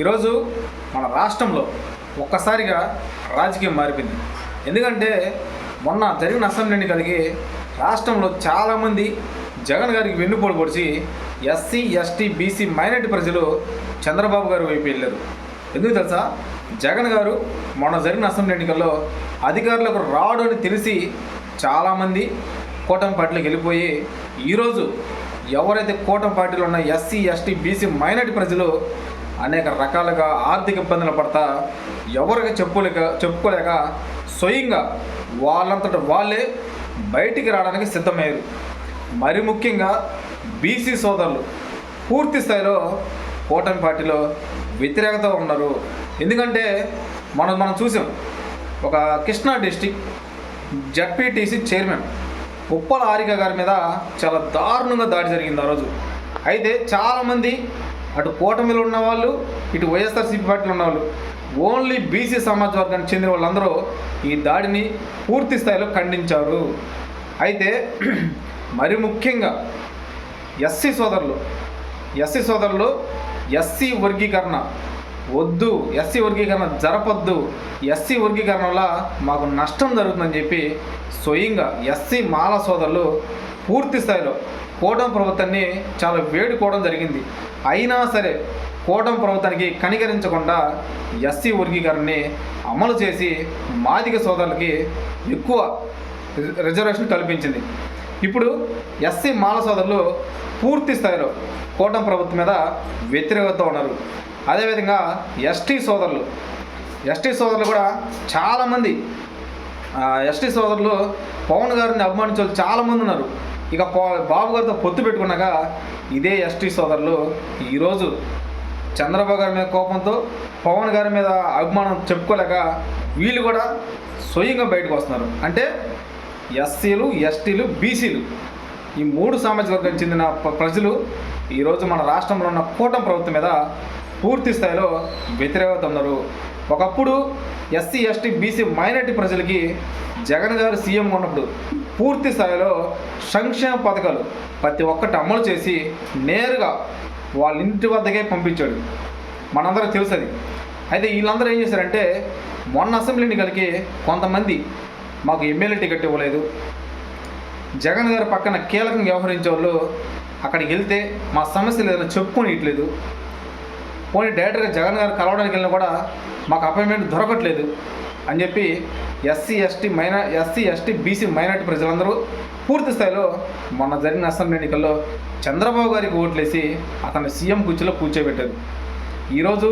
ఈరోజు మన రాష్ట్రంలో ఒక్కసారిగా రాజకీయం మారిపోయింది. ఎందుకంటే మొన్న జరిగిన అసెంబ్లీని కలిగి రాష్ట్రంలో చాలామంది జగన్ గారికి వెన్నుపోటు పొడిచి ఎస్సీ ఎస్టీ బీసీ మైనార్టీ ప్రజలు చంద్రబాబు గారు వైపు వెళ్ళారు. ఎందుకు తెలుసా? జగన్ గారు మొన్న జరిగిన అసెంబ్లీ ఎన్నికల్లో అధికారులకు రాడు అని తెలిసి చాలామంది కూటమి పార్టీలకు వెళ్ళిపోయి ఈరోజు ఎవరైతే కూటమి పార్టీలో ఉన్న ఎస్సీ ఎస్టీ బీసీ మైనార్టీ ప్రజలు అనేక రకాలుగా ఆర్థిక ఇబ్బందులు పడతా ఎవరికి చెప్పులేక చెప్పుకోలేక స్వయంగా వాళ్ళంతట వాళ్ళే బయటికి రావడానికి సిద్ధమయ్యారు. మరి ముఖ్యంగా బీసీ సోదరులు పూర్తి స్థాయిలో కూటమి పార్టీలో వ్యతిరేకత ఉన్నారు. ఎందుకంటే మనం మనం చూసాం ఒక Krishna district ZPTC chairman Uppala Harika గారి మీద చాలా దారుణంగా దాడి జరిగింది ఆ రోజు. అయితే చాలామంది అటు కూటమిలో ఉన్నవాళ్ళు ఇటు వైఎస్ఆర్సీపీ పార్టీలో ఉన్నవాళ్ళు ఓన్లీ బీసీ సమాజ వర్గానికి చెందిన వాళ్ళందరూ ఈ దాడిని పూర్తి స్థాయిలో ఖండించారు. అయితే మరి ముఖ్యంగా ఎస్సీ సోదరులు ఎస్సీ సోదరులు ఎస్సీ వర్గీకరణ వద్దు ఎస్సీ వర్గీకరణ జరపద్దు ఎస్సీ వర్గీకరణ వల్ల మాకు నష్టం జరుగుతుందని చెప్పి స్వయంగా ఎస్సీ మాల సోదరులు పూర్తి స్థాయిలో కూటమి ప్రభుత్వాన్ని చాలా వేడుకోవడం జరిగింది. అయినా సరే కూటమి ప్రభుత్వానికి కనికరించకుండా ఎస్సీ వర్గీకరణని అమలు చేసి మాదిగ సోదరులకి ఎక్కువ రి- రిజర్వేషన్ కల్పించింది. ఇప్పుడు ఎస్సీ మాల సోదరులు పూర్తి స్థాయిలో కూటమి ప్రభుత్వం మీద వ్యతిరేకత ఉన్నారు. అదేవిధంగా ఎస్టీ సోదరులు. ఎస్టీ సోదరులు కూడా చాలామంది. ఎస్టీ సోదరులు పవన్ గారిని అభిమానించే వాళ్ళు చాలామంది ఉన్నారు. ఇక బాబు గారితో పొత్తు పెట్టుకున్నాక ఇదే ఎస్టీ సోదరులు ఈరోజు చంద్రబాబు గారి మీద కోపంతో పవన్ గారి మీద అభిమానం చెప్పుకోలేక వీళ్ళు కూడా స్వయంగా బయటకు వస్తున్నారు. అంటే ఎస్సీలు ఎస్టీలు బీసీలు ఈ మూడు సామాజిక వర్గానికి చెందిన ప్రజలు ఈరోజు మన రాష్ట్రంలో ఉన్న కూటమి ప్రభుత్వం మీద పూర్తి స్థాయిలో వ్యతిరేకత ఉన్నారు ఒకప్పుడు ఎస్సీ ఎస్టీ బీసీ మైనార్టీ ప్రజలకి జగన్ గారు సీఎం ఉన్నప్పుడు పూర్తి స్థాయిలో సంక్షేమ పథకాలు ప్రతి ఒక్కటి అమలు చేసి నేరుగా వాళ్ళ ఇంటి వద్దకే పంపించాడు. మనందరూ తెలుసు అది అయితే వీళ్ళందరూ ఏం చేశారంటే మొన్న అసెంబ్లీ ఎన్నికలకి కొంతమంది మాకు ఎమ్మెల్యే టికెట్ ఇవ్వలేదు. జగన్ గారి పక్కన కీలకంగా వ్యవహరించే వాళ్ళు అక్కడికి వెళ్తే మా సమస్యలు ఏదైనా చెప్పుకొని ఇట్లేదు పోనీ డైరెక్ట్గా జగన్ గారు కలవడానికి వెళ్ళినా కూడా మాకు అపాయింట్మెంట్ దొరకట్లేదు అని చెప్పి ఎస్సీ ఎస్టీ మైనా ఎస్సీ ఎస్టీ బీసీ మైనార్టీ ప్రజలందరూ పూర్తి స్థాయిలో మొన్న జరిగిన అసెంబ్లీ ఎన్నికల్లో చంద్రబాబు గారికి ఓట్లేసి అతను సీఎం కుర్చీలో కూర్చోబెట్టారు. ఈరోజు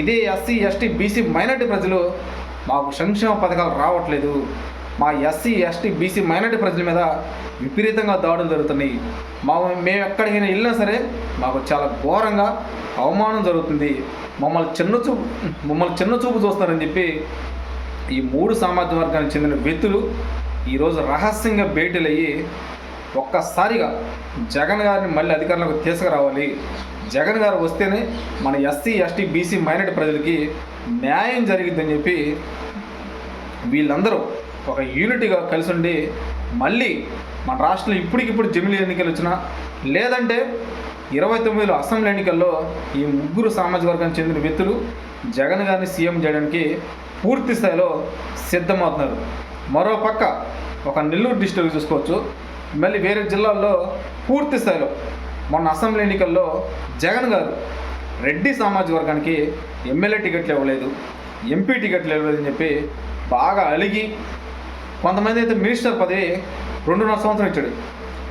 ఇదే ఎస్సీ ఎస్టీ బీసీ మైనార్టీ ప్రజలు మాకు సంక్షేమ పథకాలు రావట్లేదు. మా ఎస్సీ ఎస్టీ బీసీ మైనార్టీ ప్రజల మీద విపరీతంగా దాడులు జరుగుతున్నాయి. మా మేము ఎక్కడికైనా వెళ్ళినా సరే మాకు చాలా ఘోరంగా అవమానం జరుగుతుంది. మమ్మల్ని చిన్న చూపు మమ్మల్ని చిన్న చూపు చూస్తున్నారని చెప్పి ఈ మూడు సామాజిక వర్గానికి చెందిన వ్యక్తులు ఈరోజు రహస్యంగా భేటీలయ్యి ఒక్కసారిగా జగన్ గారిని మళ్ళీ అధికారంలోకి తీసుకురావాలి. జగన్ గారు వస్తేనే మన ఎస్సీ ఎస్టీ బీసీ మైనార్టీ ప్రజలకి న్యాయం జరిగిద్దని చెప్పి వీళ్ళందరూ ఒక యూనిటీగా కలిసి ఉండి మళ్ళీ మన రాష్ట్రంలో ఇప్పటికిప్పుడు జమిలీ ఎన్నికలు వచ్చినా లేదంటే ఇరవై తొమ్మిదిలో అసెంబ్లీ ఎన్నికల్లో ఈ ముగ్గురు సామాజిక వర్గానికి చెందిన వ్యక్తులు జగన్ గారిని సీఎం చేయడానికి పూర్తి స్థాయిలో సిద్ధమవుతున్నారు. మరోపక్క ఒక నెల్లూరు డిస్టిక్ చూసుకోవచ్చు. మళ్ళీ వేరే జిల్లాల్లో పూర్తి స్థాయిలో మొన్న అసెంబ్లీ ఎన్నికల్లో జగన్ గారు రెడ్డి సామాజిక వర్గానికి ఎమ్మెల్యే టికెట్లు ఇవ్వలేదు ఎంపీ టికెట్లు ఇవ్వలేదని చెప్పి బాగా అలిగి కొంతమంది అయితే మినిస్టర్ పదవి రెండున్నర సంవత్సరం ఇచ్చాడు.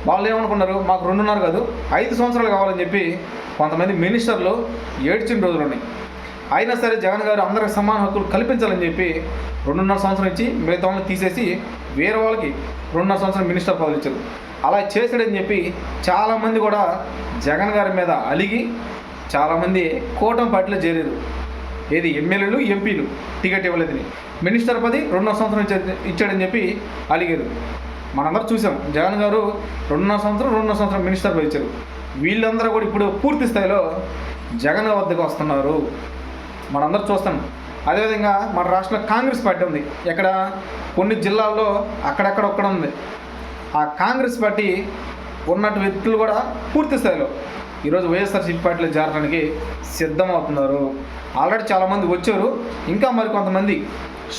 వాళ్ళు ఏమనుకున్నారు? మాకు రెండున్నర కాదు ఐదు సంవత్సరాలు కావాలని చెప్పి కొంతమంది మినిస్టర్లు ఏడ్చిన రోజులు ఉన్నాయి అయినా సరే జగన్ గారు అందరికి సమాన హక్కులు కల్పించాలని చెప్పి రెండున్నర సంవత్సరం ఇచ్చి మిగతా వాళ్ళని తీసేసి వేరే వాళ్ళకి రెండున్నర సంవత్సరం మినిస్టర్ పదవులు ఇచ్చారు. అలా చేశాడని చెప్పి చాలామంది కూడా జగన్ గారి మీద అలిగి చాలామంది కూటమి పార్టీలో చేరారు. ఏది ఎమ్మెల్యేలు ఎంపీలు టికెట్ ఇవ్వలేదని. మినిస్టర్ పది రెండో సంవత్సరం ఇచ్చాడని చెప్పి అలిగారు. మనందరూ చూసాం. జగన్ గారు రెండున్నర సంవత్సరం రెండున్నర సంవత్సరం మినిస్టర్ పది ఇచ్చారు. వీళ్ళందరూ కూడా ఇప్పుడు పూర్తి స్థాయిలో జగన్ వద్దకు వస్తున్నారు. మనందరూ చూస్తాం. అదేవిధంగా మన రాష్ట్రంలో కాంగ్రెస్ పార్టీ ఉంది. ఎక్కడ? కొన్ని జిల్లాల్లో అక్కడక్కడ ఒక్కడ ఉంది. ఆ కాంగ్రెస్ పార్టీ ఉన్నట్టు వ్యక్తులు కూడా పూర్తి స్థాయిలో ఈరోజు వైఎస్ఆర్సీపీ పార్టీలో చేరడానికి సిద్ధమవుతున్నారు. ఆల్రెడీ చాలామంది వచ్చారు. ఇంకా మరి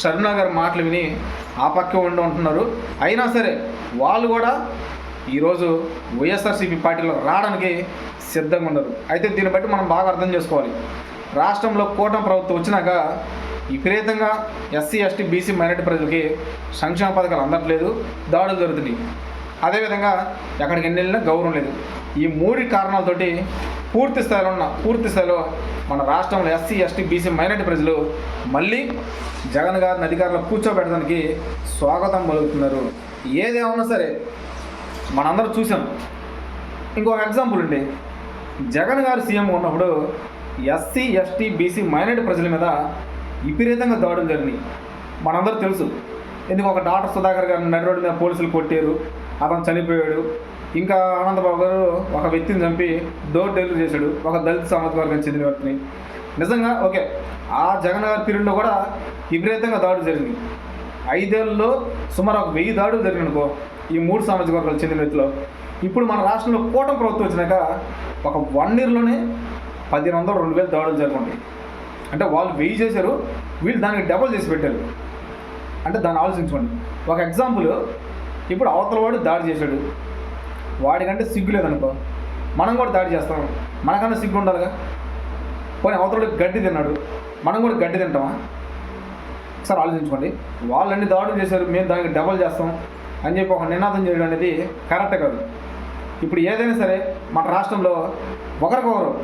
కొంతమంది గారి మాటలు విని ఆ పక్కే ఉండి ఉంటున్నారు. అయినా సరే వాళ్ళు కూడా ఈరోజు వైఎస్ఆర్సీపీ పార్టీలో రావడానికి సిద్ధంగా ఉన్నారు. అయితే దీన్ని బట్టి మనం బాగా అర్థం చేసుకోవాలి. రాష్ట్రంలో కూటమి ప్రభుత్వం వచ్చినాక విపరీతంగా ఎస్సీ ఎస్టీ బీసీ మైనార్టీ ప్రజలకి సంక్షేమ పథకాలు అందట్లేదు దాడులు జరుగుతున్నాయి. అదేవిధంగా ఎక్కడికి ఎన్ని వెళ్ళినా గౌరవం లేదు. ఈ మూడు కారణాలతోటి పూర్తి స్థాయిలో ఉన్న పూర్తి స్థాయిలో మన రాష్ట్రంలో ఎస్సీ ఎస్టీ బీసీ మైనార్టీ ప్రజలు మళ్ళీ జగన్ గారిని అధికారంలో కూర్చోబెట్టడానికి స్వాగతం పలుకుతున్నారు. ఏదేమన్నా సరే మనందరం చూసాం. ఇంకొక ఎగ్జాంపుల్ అండి. జగన్ గారు సీఎం ఉన్నప్పుడు ఎస్సీ ఎస్టీ బీసీ మైనార్టీ ప్రజల మీద విపరీతంగా దాడులు జరిగినాయి. మనందరూ తెలుసు. ఎందుకు ఒక డాక్టర్ సుధాకర్ గారిని నడి రోడ్డు మీద పోలీసులు కొట్టారు? అతను చనిపోయాడు. ఇంకా ఆనందబాబు గారు ఒక వ్యక్తిని చంపి డోర్ డెలివరీ చేశాడు. ఒక దళిత సామాజిక వర్గం చెందిన వ్యక్తిని. నిజంగా ఓకే ఆ జగన్ గారి పీరియడ్లో కూడా విపరీతంగా దాడులు జరిగింది ఐదేళ్ళలో సుమారు ఒక వెయ్యి దాడులు జరిగిన అనుకో ఈ మూడు సామాజిక వర్గాలు చెందిన వ్యక్తిలో. ఇప్పుడు మన రాష్ట్రంలో కూటమి ప్రభుత్వం వచ్చినాక ఒక వన్ ఇయర్లోనే పదిహేను వందలు రెండు వేలు దాడులు జరుగుతాయి అంటే వాళ్ళు వెయ్యి చేశారు వీళ్ళు దానికి డబల్ చేసి పెట్టారు. అంటే దాన్ని ఆలోచించుకోండి. ఒక ఎగ్జాంపుల్ ఇప్పుడు అవతల వాడు దాడి చేశాడు. వాడికంటే సిగ్గు లేదనుకో మనం కూడా దాడి చేస్తాం. మనకన్నా సిగ్గు ఉండాలిగా. పోనీ అవతలకి గడ్డి తిన్నాడు. మనం కూడా గడ్డి తింటామా? ఒకసారి ఆలోచించుకోండి. వాళ్ళన్ని దాడులు చేశారు మేము దానికి డబల్ చేస్తాం అని చెప్పి ఒక నినాదం చేయడం అనేది కరెక్ట్ కాదు. ఇప్పుడు ఏదైనా సరే మన రాష్ట్రంలో ఒకరికొకరు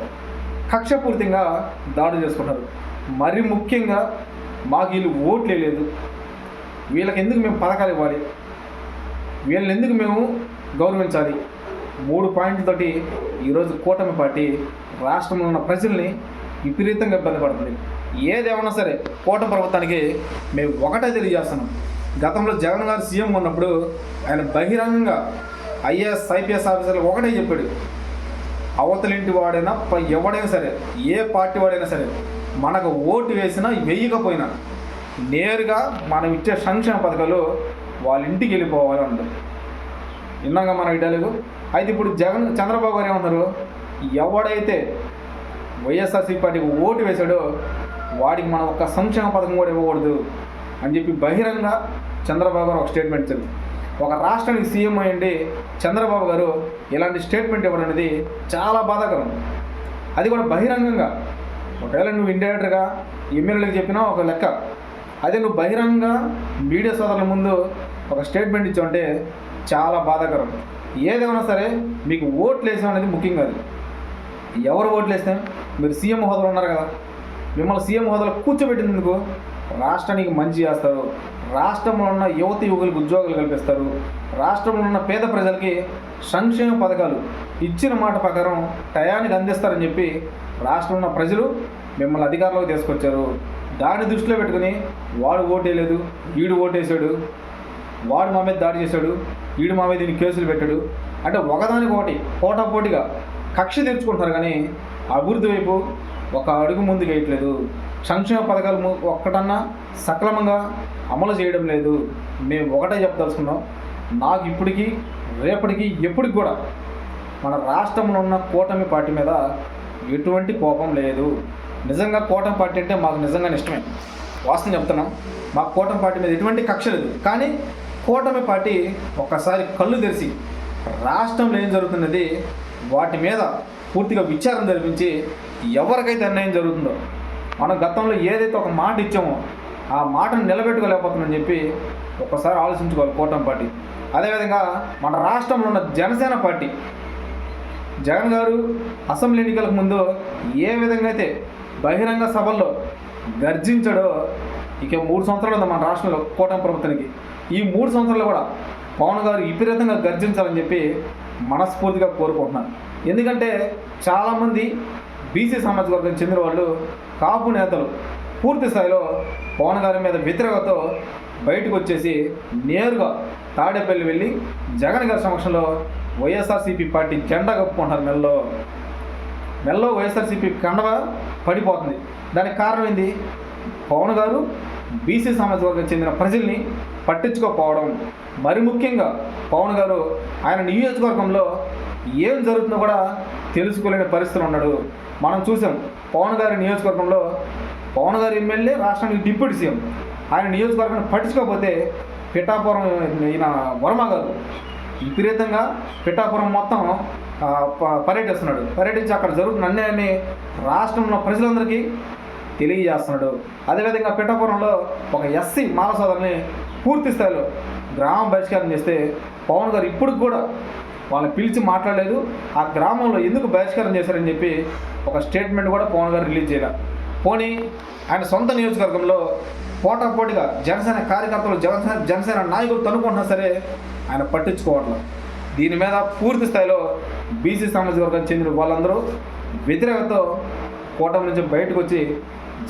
కక్షపూర్తిగా దాడి చేసుకుంటారు. మరి ముఖ్యంగా మాకు వీళ్ళు ఓట్లే లేదు. వీళ్ళకి ఎందుకు మేము పథకాలు ఇవ్వాలి? వీళ్ళని ఎందుకు మేము గౌరవించాలి? మూడు పాయింట్లతోటి ఈరోజు కూటమి పార్టీ రాష్ట్రంలో ఉన్న ప్రజల్ని విపరీతంగా ఇబ్బంది పడుతుంది ఏదేమన్నా సరే కూటమి ప్రభుత్వానికి మేము ఒకటే తెలియజేస్తున్నాం. గతంలో జగన్ గారు సీఎం ఉన్నప్పుడు ఆయన బహిరంగంగా ఐఏఎస్ ఐపీఎస్ ఆఫీసర్లు ఒకటే చెప్పాడు. అవతలింటి వాడైనా ఎవడైనా సరే ఏ పార్టీ వాడైనా సరే మనకు ఓటు వేసినా వెయ్యకపోయినా నేరుగా మనం ఇచ్చే సంక్షేమ పథకాలు వాళ్ళ ఇంటికి వెళ్ళిపోవాలి అంటారు. విన్నాగా మన విడాలకు అయితే ఇప్పుడు జగన్ చంద్రబాబు గారు ఏమన్నారు ఎవడైతే వైఎస్ఆర్సీ పార్టీకి ఓటు వేశాడో వాడికి మనం ఒక్క సంక్షేమ పథకం కూడా ఇవ్వకూడదు అని చెప్పి బహిరంగ చంద్రబాబు గారు ఒక స్టేట్మెంట్ ఇచ్చారు. ఒక రాష్ట్రానికి సీఎం అయ్యండి చంద్రబాబు గారు ఇలాంటి స్టేట్మెంట్ ఇవ్వడం అనేది చాలా బాధాకరం. అది కూడా బహిరంగంగా. ఒకవేళ నువ్వు ఇండైరెక్ట్గా ఎమ్మెల్యేలకు చెప్పినా ఒక లెక్క. అదే నువ్వు బహిరంగ మీడియా సోదరుల ముందు ఒక స్టేట్మెంట్ ఇచ్చామంటే చాలా బాధాకరం. ఏదేమైనా సరే మీకు ఓట్లు వేసాం అనేది ముఖ్యం కాదు. ఎవరు ఓట్లు వేస్తే మీరు సీఎం హోదాలో ఉన్నారు కదా మిమ్మల్ని సీఎం హోదాలో కూర్చోబెట్టినందుకు రాష్ట్రానికి మంచి చేస్తారు. రాష్ట్రంలో ఉన్న యువత యువకులకు ఉద్యోగాలు కల్పిస్తారు. రాష్ట్రంలో ఉన్న పేద ప్రజలకి సంక్షేమ పథకాలు ఇచ్చిన మాట ప్రకారం టయానికి అందిస్తారని చెప్పి రాష్ట్రంలో ఉన్న ప్రజలు మిమ్మల్ని అధికారంలోకి తీసుకొచ్చారు. దాన్ని దృష్టిలో పెట్టుకుని వాడు ఓటేయలేదు వీడు ఓటేసాడు వాడు మా మీద దాడి చేశాడు వీడు మా మీద దీన్ని కేసులు పెట్టాడు. అంటే ఒకదానికి ఒకటి పోటాపోటీగా కక్ష తీర్చుకుంటున్నారు కానీ అభివృద్ధి వైపు ఒక అడుగు ముందుకు వేయట్లేదు. సంక్షేమ పథకాలు ఒక్కటన్నా సక్రమంగా అమలు చేయడం లేదు. మేము ఒకటే చెప్పదలుచుకున్నాం. నాకు ఇప్పటికీ రేపటికి ఎప్పటికి కూడా మన రాష్ట్రంలో ఉన్న కూటమి పార్టీ మీద ఎటువంటి కోపం లేదు. నిజంగా కూటమి పార్టీ అంటే మాకు నిజంగా ఇష్టమే. వాస్తవం చెప్తున్నాం. మాకు కూటమి పార్టీ మీద ఎటువంటి కక్ష లేదు. కానీ కూటమి పార్టీ ఒక్కసారి కళ్ళు తెరిచి రాష్ట్రంలో ఏం జరుగుతున్నది వాటి మీద పూర్తిగా విచారం జరిపించి ఎవరికైతే అన్యాయం జరుగుతుందో మనం గతంలో ఏదైతే ఒక మాట ఇచ్చామో ఆ మాటను నిలబెట్టుకోలేకపోతుందని చెప్పి ఒక్కసారి ఆలోచించుకోవాలి కూటమి పార్టీ. అదేవిధంగా మన రాష్ట్రంలో ఉన్న జనసేన పార్టీ జగన్ గారు అసెంబ్లీ ఎన్నికలకు ముందు ఏ విధంగా అయితే బహిరంగ సభల్లో గర్జించాడో ఇక మూడు సంవత్సరాలు ఉంది మన రాష్ట్రంలో కూటమి ప్రభుత్వానికి. ఈ మూడు సంవత్సరాలు కూడా పవన్ గారు విపరీతంగా గర్జించాలని చెప్పి మనస్ఫూర్తిగా కోరుకుంటున్నాను. ఎందుకంటే చాలామంది బీసీ సామాజిక వర్గం చెందిన వాళ్ళు కాపు నేతలు పూర్తి స్థాయిలో పవన్ గారి మీద వ్యతిరేకతతో బయటకు వచ్చేసి నేరుగా తాడేపల్లి వెళ్ళి జగన్ గారి సమక్షంలో వైఎస్ఆర్సీపీ పార్టీ జెండా కప్పుకుంటున్నారు మెల్లో. మెల్లో వైఎస్ఆర్సీపీ కండవ పడిపోతుంది. దానికి కారణం ఏంది? పవన్ గారు బీసీ సమాజ వర్గం చెందిన ప్రజల్ని పట్టించుకోకపోవడం. మరి ముఖ్యంగా పవన్ గారు ఆయన నియోజకవర్గంలో ఏం జరుగుతుందో కూడా తెలుసుకోలేని పరిస్థితులు ఉన్నాడు. మనం చూసాం పవన్ గారి నియోజకవర్గంలో పవన్ గారు ఎమ్మెల్యే రాష్ట్రానికి డిప్యూటీ సీఎం. ఆయన నియోజకవర్గాన్ని పట్టించుకోకపోతే పిఠాపురం ఈయన వర్మ గారు విపరీతంగా పిఠాపురం మొత్తం ప- పర్యటిస్తున్నాడు. పర్యటించి అక్కడ జరుగుతున్న అన్యాయాన్ని రాష్ట్రంలో ప్రజలందరికీ తెలియజేస్తున్నాడు. అదేవిధంగా పిఠాపురంలో ఒక ఎస్సీ మహాలసోదరిని పూర్తి స్థాయిలో గ్రామం బహిష్కారం చేస్తే పవన్ గారు ఇప్పుడు కూడా వాళ్ళని పిలిచి మాట్లాడలేదు. ఆ గ్రామంలో ఎందుకు బహిష్కారం చేశారని చెప్పి ఒక స్టేట్మెంట్ కూడా పవన్ గారు రిలీజ్ చేయలే. పోనీ ఆయన సొంత నియోజకవర్గంలో పోటాపోటీగా జనసేన కార్యకర్తలు జనసేన జనసేన నాయకులు తనుకుంటున్నా సరే ఆయన పట్టించుకోవట్లేదు దీని మీద పూర్తి స్థాయిలో బీసీ సామాజిక వర్గానికి చెందిన వాళ్ళందరూ వ్యతిరేకతో కూటమి నుంచి బయటకు వచ్చి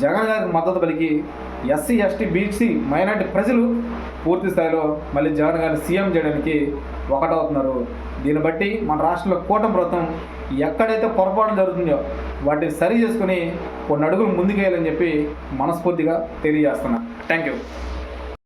జగన్ గారికి మద్దతు పలికి ఎస్సీ ఎస్టీ బీసీ మైనార్టీ ప్రజలు పూర్తి స్థాయిలో మళ్ళీ జగన్ గారిని సీఎం చేయడానికి ఒకటవుతున్నారు. దీన్ని బట్టి మన రాష్ట్రంలో కూటమి ప్రభుత్వం ఎక్కడైతే పొరపాటు జరుగుతుందో వాటిని సరి చేసుకుని కొన్ని అడుగులు ముందుకేయాలని చెప్పి మనస్ఫూర్తిగా తెలియజేస్తున్నా. Thank you